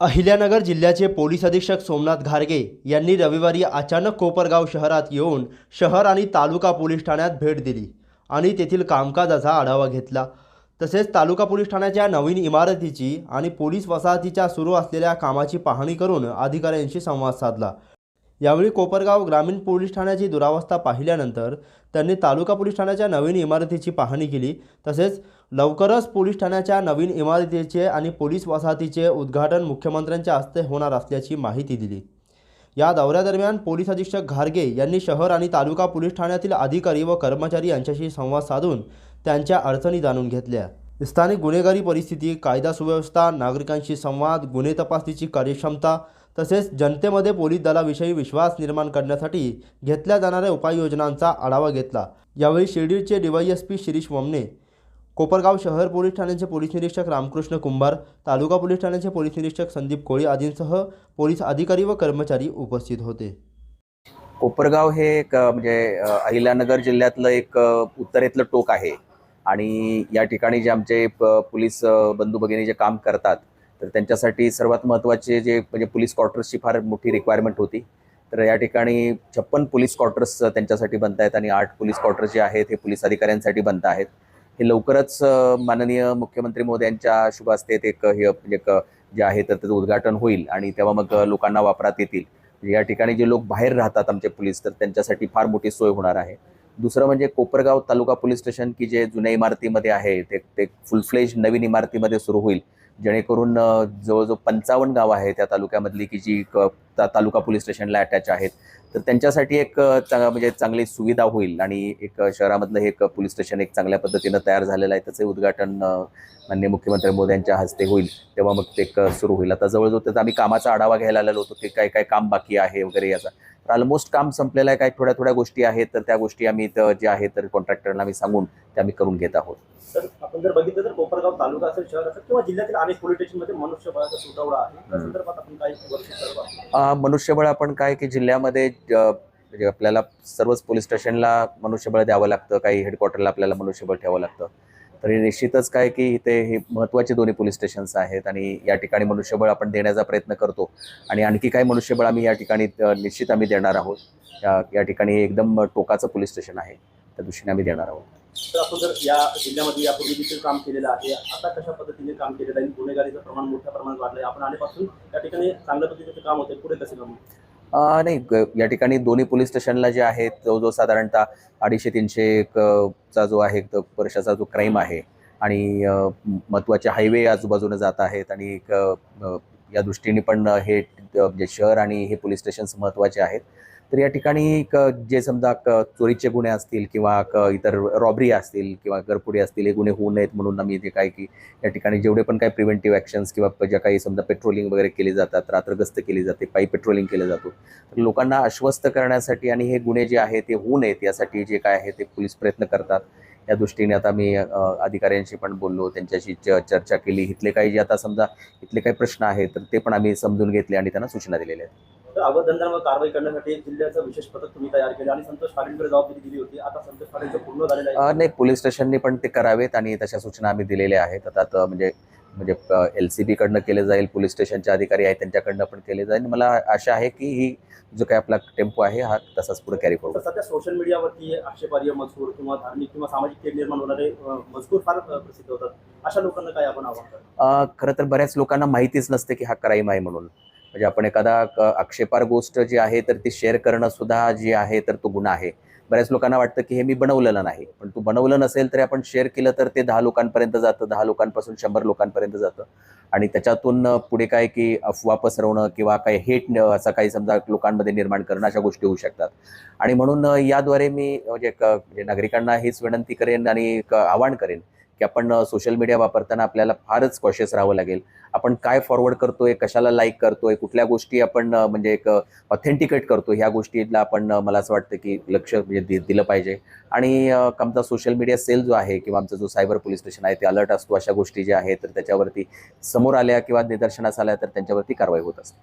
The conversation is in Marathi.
अहिल्यानगर जिल्ह्याचे पोलीस अधीक्षक सोमनाथ घारगे यांनी रविवारी अचानक कोपरगाव शहरात येऊन शहर आणि तालुका पोलीस ठाण्यात भेट दिली आणि तेथील कामकाजाचा आढावा घेतला. तसेच तालुका पोलीस ठाण्याच्या नवीन इमारतीची आणि पोलीस वसाहतीच्या सुरू असलेल्या कामाची पाहणी करून अधिकाऱ्यांशी संवाद साधला. यावेळी कोपरगाव ग्रामीण पोलीस ठाण्याची दुरावस्था पाहिल्यानंतर त्यांनी तालुका पोलीस ठाण्याच्या नवीन इमारतीची पाहणी केली. तसेच लवकरच पोलीस ठाण्याच्या नवीन इमारतीचे आणि पोलीस वसाहतीचे उद्घाटन मुख्यमंत्र्यांच्या हस्ते होणार असल्याची माहिती दिली. या दौऱ्यादरम्यान पोलीस अधीक्षक घारगे यांनी शहर आणि तालुका पोलीस ठाण्यातील अधिकारी व कर्मचारी यांच्याशी संवाद साधून त्यांच्या अडचणी जाणून घेतल्या. स्थानिक गुन्हेगारी परिस्थिती कायदा सुव्यवस्था नागरिकांशी संवाद गुन्हे तपासणीची कार्यक्षमता तसेच जनतेमध्ये पोलीस दलाविषयी विश्वास निर्माण करण्यासाठी घेतल्या जाणाऱ्या उपाययोजनांचा आढावा घेतला. यावेळी शिर्डीचे डीवायएसपी शिरीष वमने कोपरगाव शहर पोलीस ठाण्याचे पोलीस निरीक्षक रामकृष्ण कुंभार तालुका पोलीस ठाण्याचे पोलीस निरीक्षक संदीप कोळी आदींसह पोलीस अधिकारी व कर्मचारी उपस्थित होते. कोपरगाव हे एक म्हणजे अहिल्यानगर जिल्ह्यातलं एक उत्तरेतलं टोक आहे. आणि या ठिकाणी जे आमचे प- पोलीस बंधू भगिनी जे काम करतात तर त्यांच्यासाठी सर्वात महत्त्वाचे जे म्हणजे पोलीस क्वार्टर्सची फार मोठी रिक्वायरमेंट होती. तर या ठिकाणी छप्पन पोलीस क्वार्टर्स त्यांच्यासाठी बनत आहेत आणि आठ पोलीस क्वार्टर्स जे आहेत हे पोलीस अधिकाऱ्यांसाठी बनत आहेत. हे लवकरच माननीय मुख्यमंत्री महोदयांच्या शुभ हस्ते ते एक हे म्हणजे जे आहे तर त्याचं उद्घाटन होईल आणि तेव्हा मग लोकांना वापरात येतील. म्हणजे या ठिकाणी जे लोक बाहेर राहतात आमचे पोलीस तर त्यांच्यासाठी फार मोठी सोय होणार आहे. दुसरं म्हणजे कोपरगाव तालुका पोलीस स्टेशन की जे जुन्या इमारतीमध्ये आहे ते ते फुल फ्लेज नवीन इमारतीमध्ये सुरू होईल. जेणेकरून जवळजवळ पंचावन्न गावं आहे त्या तालुक्यामधली की जी क- तालुका पोलीस स्टेशनला अटॅच आहेत. तर त्यांच्यासाठी एक म्हणजे चांगली सुविधा होईल आणि एक शहरामधलं हे एक पोलीस स्टेशन एक चांगल्या पद्धतीनं तयार झालेलं आहे. त्याचे उद्घाटन माननीय मुख्यमंत्री मोदयांच्या हस्ते होईल. तेव्हा मग ते सुरू होईल. आता जवळजवळ त्याचा आम्ही कामाचा आढावा घ्यायला आलेलो होतो की काय काय काम बाकी आहे वगैरे याचा. तर ऑलमोस्ट काम संपलेलं आहे. काय थोड्या थोड्या गोष्टी आहेत. तर त्या गोष्टी आम्ही जे आहे तर कॉन्ट्रॅक्टरला आम्ही सांगून त्या आम्ही करून घेत आहोत. तर आपण जर बघितलं तर कोपरगाव तालुका असेल शहर असेल किंवा जिल्ह्यातील अनेक पोलीस स्टेशनमध्ये मनुष्यबळाचा तुटवडा आहे. त्या. संदर्भात आपण काही मनुष्यबळ आपण काय की जिल्ह्यामध्ये म्हणजे आपल्याला सर्वच पोलीस स्टेशनला मनुष्यबळ द्यावं लागतं काही हेडक्वार्टरला आपल्याला मनुष्यबळ ठेवावं लागतं. तरी निश्चितच काय की इथे हे महत्त्वाचे दोन्ही पोलीस स्टेशन्स आहेत आणि या ठिकाणी मनुष्यबळ आपण देण्याचा प्रयत्न करतो. आणि आणखी काही मनुष्यबळ आम्ही या ठिकाणी निश्चित आम्ही देणार आहोत. या या ठिकाणी एकदम टोकाचं पोलीस स्टेशन आहे. त्या दृष्टीने आम्ही देणार आहोत. तर आपण जर या जिल्ह्यामध्ये यापूर्वी देखील काम केलेलं आहे आता कशा पद्धतीने काम केलेलं आहे? गुन्हेगारीचं प्रमाण मोठ्या प्रमाणात वाढलं आहे आपण आल्यापासून त्या ठिकाणी चांगल्या पद्धतीचं काम होते पुढे कसे काम नाही या ठिकाणी दोन्ही पोलीस स्टेशनला जे आहेत जवळजवळ साधारणतः अडीचशे तीनशे चा जो आहे वर्षाचा जो क्राईम आहे आणि अ, महत्त्वाचे हायवे आजूबाजूने जात आहेत आणि एक, या दृष्टीने पण हे अ, शहर आणि हे पोलीस स्टेशन्स महत्त्वाचे आहेत. तर या ठिकाणी एक, जे समजा क- चोरीचे गुन्हे असतील किंवा क- इतर रॉबरी असतील किंवा घरपुडे असतील हे गुन्हे होऊ नयेत म्हणून आम्ही जे काय की या ठिकाणी जेवढे पण काही प्रिव्हेंटिव्ह ॲक्शन्स किंवा ज्या काही समजा पेट्रोलिंग वगैरे केली जातात रात्रगस्त केली जाते पायी पेट्रोलिंग केलं जातो तर लोकांना आश्वस्त करण्यासाठी आणि हे गुन्हे जे आहेत ते होऊ नयेत यासाठी जे काय आहे ते पोलीस प्रयत्न करतात. या दृष्टीने आता मी अधिकाऱ्यांशी पण बोललो त्यांच्याशी च- चर्चा केली. इथले काही जे आता समजा इथले काही प्रश्न आहेत तर ते पण आम्ही समजून घेतले आणि त्यांना सूचना दिलेल्या आहेत. तर अवैध धंद्यांवर कारवाई करण्यासाठी जिल्ह्याचं विशेष पथक तुम्ही तयार केलं आणि संतोष पाटीलकडे जबाबदारी दिली होती. आता संतोष पाटीलचं पूर्ण झालेलं आहे. नाही पोलीस स्टेशननी पण ते करावेत आणि तशा सूचना आम्ही दिलेल्या आहेत. आता म्हणजे म्हणजे एल सी बीकडनं केले जाईल पोलीस स्टेशनचे अधिकारी आहेत त्यांच्याकडनं पण केले जाईल. मला आशा आहे की ही जो काही आपला टेम्पो आहे हा तसाच पुढे कॅरी करू सध्या सोशल मीडियावरती आक्षेपार्ह मजकूर किंवा धार्मिक किंवा सामाजिक तेढ निर्माण होणारे मजकूर फार प्रसिद्ध होतात. अशा लोकांना काय आपण आव्हान खरं तर बऱ्याच लोकांना माहितीच नसते की हा क्राईम आहे म्हणून. म्हणजे आपण एखादा आक्षेपार गोष्ट जी आहे तर ती शेअर करणं सुद्धा जी आहे तर तो गुन्हा आहे. बऱ्याच लोकांना वाटतं की हे मी बनवलेलं नाही. पण तू बनवलं नसेल तरी आपण शेअर केलं तर ते दहा लोकांपर्यंत जातं दहा लोकांपासून शंभर लोकांपर्यंत जातं. आणि त्याच्यातून पुढे काय की अफवा पसरवणं किंवा काही हेट असं काही समजा लोकांमध्ये निर्माण करणं अशा गोष्टी होऊ शकतात. आणि म्हणून याद्वारे मी म्हणजे क- म्हणजे नागरिकांना हीच विनंती करेन आणि आवाहन करेन की आपण सोशल मीडिया वापरताना आपल्याला फारच कॉशियस राहावं लागेल. आपण काय फॉरवर्ड करतोय कशाला लाईक करतोय कुठल्या गोष्टी आपण म्हणजे एक ऑथेंटिकेट करतो ह्या गोष्टीला आपण मला असं वाटतं की लक्ष म्हणजे दि- दिलं पाहिजे. आणि आमचा सोशल मीडिया सेल जो आहे किंवा आमचा जो सायबर पोलीस स्टेशन आहे ते अलर्ट असतो अशा गोष्टी ज्या आहेत तर त्याच्यावरती समोर आल्या किंवा निदर्शनास आल्या तर त्यांच्यावरती कारवाई होत असते.